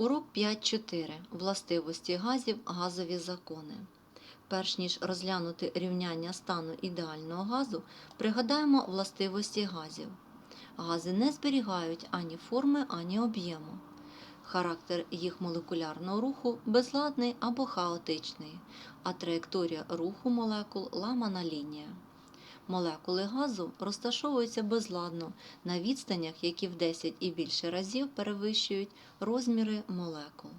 Урок 5.4. Властивості газів, газові закони. Перш ніж розглянути рівняння стану ідеального газу, пригадаємо властивості газів. Гази не зберігають ані форми, ані об'єму. Характер їх молекулярного руху безладний або хаотичний, а траєкторія руху молекул ламана лінія. Молекули газу розташовуються безладно на відстанях, які в 10 і більше разів перевищують розміри молекул.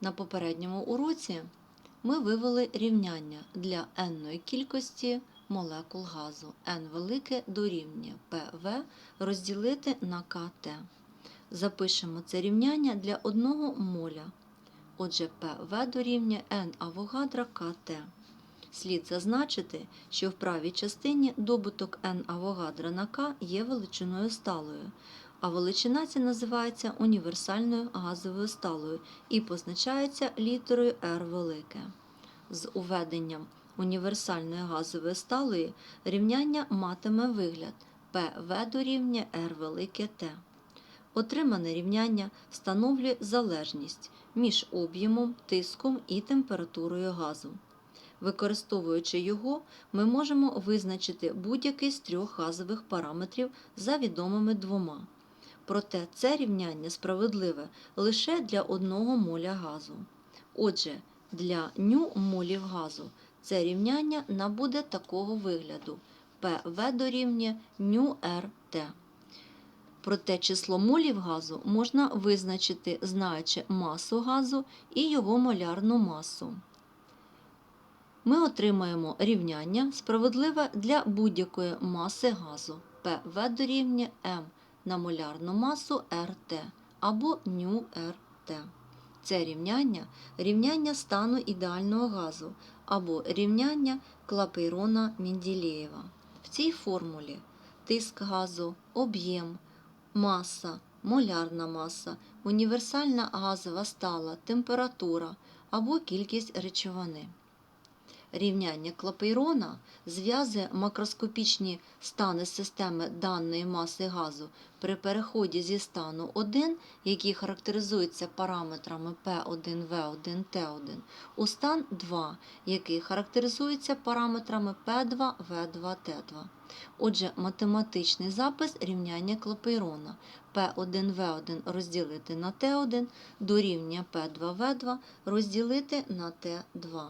На попередньому уроці ми вивели рівняння для n кількості молекул газу n велике дорівнює PV розділити на КТ. Запишемо це рівняння для 1 моля. Отже, ПВ дорівнює n авогадра КТ. Слід зазначити, що в правій частині добуток n авогадра на К є величиною сталою, а величина ця називається універсальною газовою сталою і позначається літерою R велике. З уведенням універсальної газової сталої рівняння матиме вигляд ПВ дорівнює R велике Т. Отримане рівняння встановлює залежність між об'ємом, тиском і температурою газу. Використовуючи його, ми можемо визначити будь-який з трьох газових параметрів за відомими двома. Проте це рівняння справедливе лише для одного моля газу. Отже, для ню молів газу це рівняння набуде такого вигляду ПВ дорівнює ню РТ. Проте число молів газу можна визначити, знаючи масу газу і його молярну масу ми отримаємо рівняння справедливе для будь-якої маси газу ПВ дорівнює М на молярну масу РТ або ню. Це рівняння рівняння стану ідеального газу або рівняння Клапейрона Менділеєва. В цій формулі тиск газу, об'єм, маса, молярна маса, універсальна газова стала, температура або кількість речовини. Рівняння Клапейрона зв'язує макроскопічні стани системи даної маси газу при переході зі стану 1, який характеризується параметрами P1, V1, T1, у стан 2, який характеризується параметрами P2, V2, T2. Отже, математичний запис рівняння Клапейрона P1V1 розділити на T1 дорівнює P2V2 розділити на T2.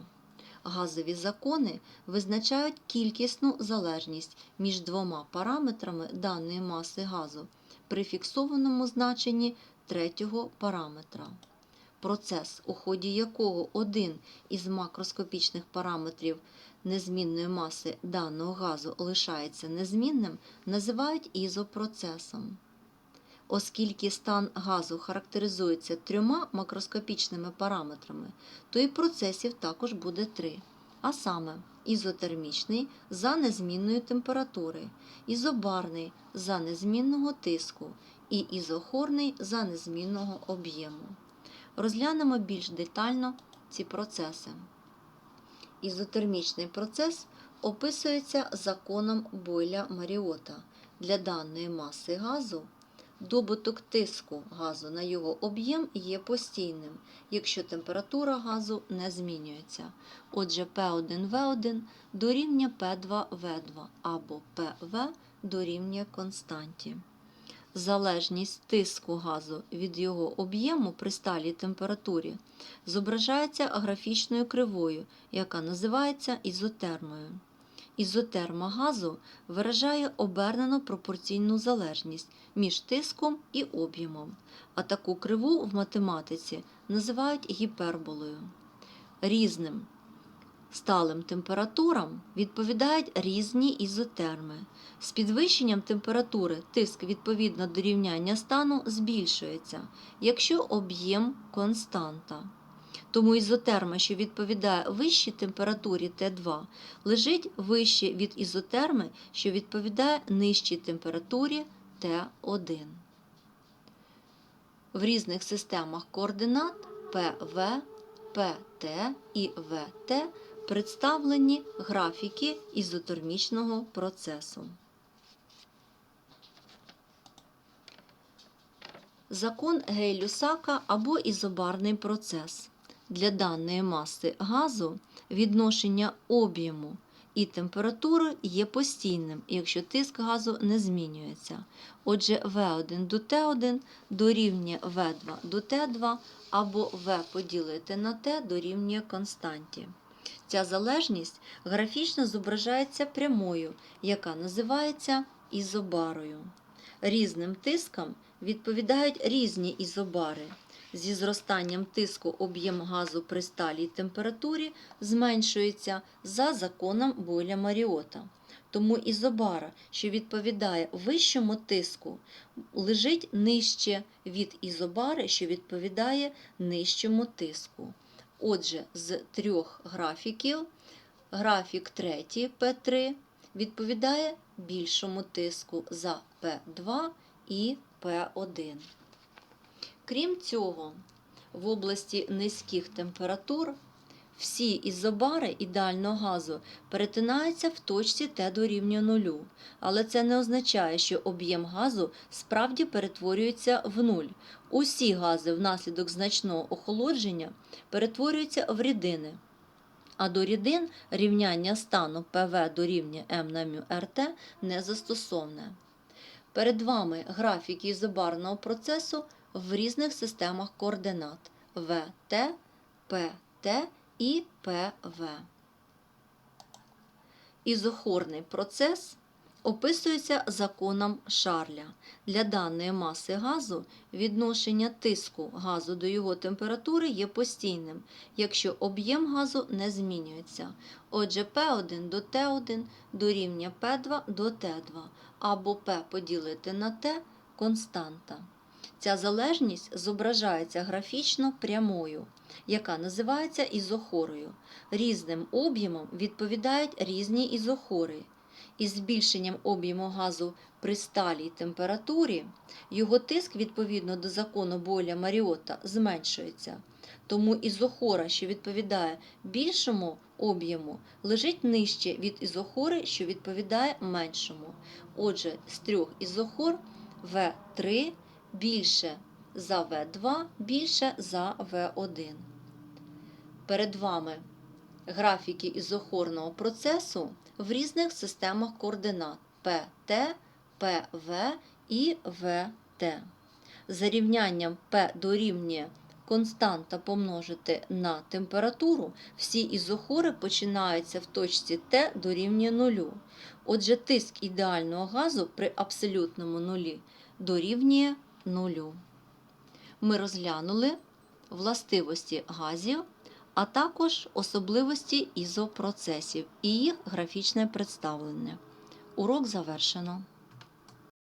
Газові закони визначають кількісну залежність між двома параметрами даної маси газу при фіксованому значенні третього параметра. Процес, у ході якого один із макроскопічних параметрів незмінної маси даного газу лишається незмінним, називають ізопроцесом. Оскільки стан газу характеризується трьома макроскопічними параметрами, то і процесів також буде три, а саме ізотермічний за незмінної температури, ізобарний за незмінного тиску і ізохорний за незмінного об'єму. Розглянемо більш детально ці процеси. Ізотермічний процес описується законом Бойля Маріота для даної маси газу. Добуток тиску газу на його об'єм є постійним, якщо температура газу не змінюється. Отже, P1V1 дорівнює P2V2 або PV дорівнює константі. Залежність тиску газу від його об'єму при сталій температурі зображається графічною кривою, яка називається ізотермою. Ізотерма газу виражає обернену пропорційну залежність між тиском і об'ємом, а таку криву в математиці називають гіперболою. Різним сталим температурам відповідають різні ізотерми. З підвищенням температури тиск відповідно до рівняння стану збільшується, якщо об'єм константа. Тому ізотерма, що відповідає вищій температурі Т2, лежить вище від ізотерми, що відповідає нижчій температурі Т1. В різних системах координат ПВ, ПТ і ВТ представлені графіки ізотермічного процесу. Закон Гей-Люсака або ізобарний процес. Для даної маси газу відношення об'єму і температури є постійним, якщо тиск газу не змінюється. Отже, В1 до Т1 дорівнює В2 до Т2 або В поділити на Т дорівнює константі. Ця залежність графічно зображається прямою, яка називається ізобарою. Різним тискам відповідають різні ізобари. Зі зростанням тиску об'єм газу при сталій температурі зменшується за законом Бойля Маріота. Тому ізобара, що відповідає вищому тиску, лежить нижче від ізобари, що відповідає нижчому тиску. Отже, з трьох графіків графік третій П3 відповідає більшому тиску за П2 і П1. Крім цього, в області низьких температур всі ізобари ідеального газу перетинаються в точці Т дорівнює нулю, але це не означає, що об'єм газу справді перетворюється в нуль. Усі гази внаслідок значного охолодження перетворюються в рідини. А до рідин рівняння стану ПВ дорівнює М на мю РТ не застосоване. Перед вами графік ізобарного процесу в різних системах координат ВТ, ПТ і ПВ. Ізохорний процес описується законом Шарля. Для даної маси газу відношення тиску газу до його температури є постійним, якщо об'єм газу не змінюється. Отже, P1 до T1 дорівнює P2 до T2 або P поділити на T константа. Ця залежність зображається графічно прямою, яка називається ізохорою. Різним об'ємом відповідають різні ізохори. Із збільшенням об'єму газу при сталій температурі його тиск відповідно до закону Бойля Маріота зменшується. Тому ізохора, що відповідає більшому об'єму, лежить нижче від ізохори, що відповідає меншому. Отже, з трьох ізохор В3 більше за В2, більше за В1. Перед вами графіки ізохорного процесу в різних системах координат ПТ, ПВ і ВТ. За рівнянням P дорівнює константа помножити на температуру, всі ізохори починаються в точці Т дорівнює нулю. Отже, тиск ідеального газу при абсолютному нулі дорівнює нулю. Ми розглянули властивості газів, а також особливості ізопроцесів і їх графічне представлення. Урок завершено.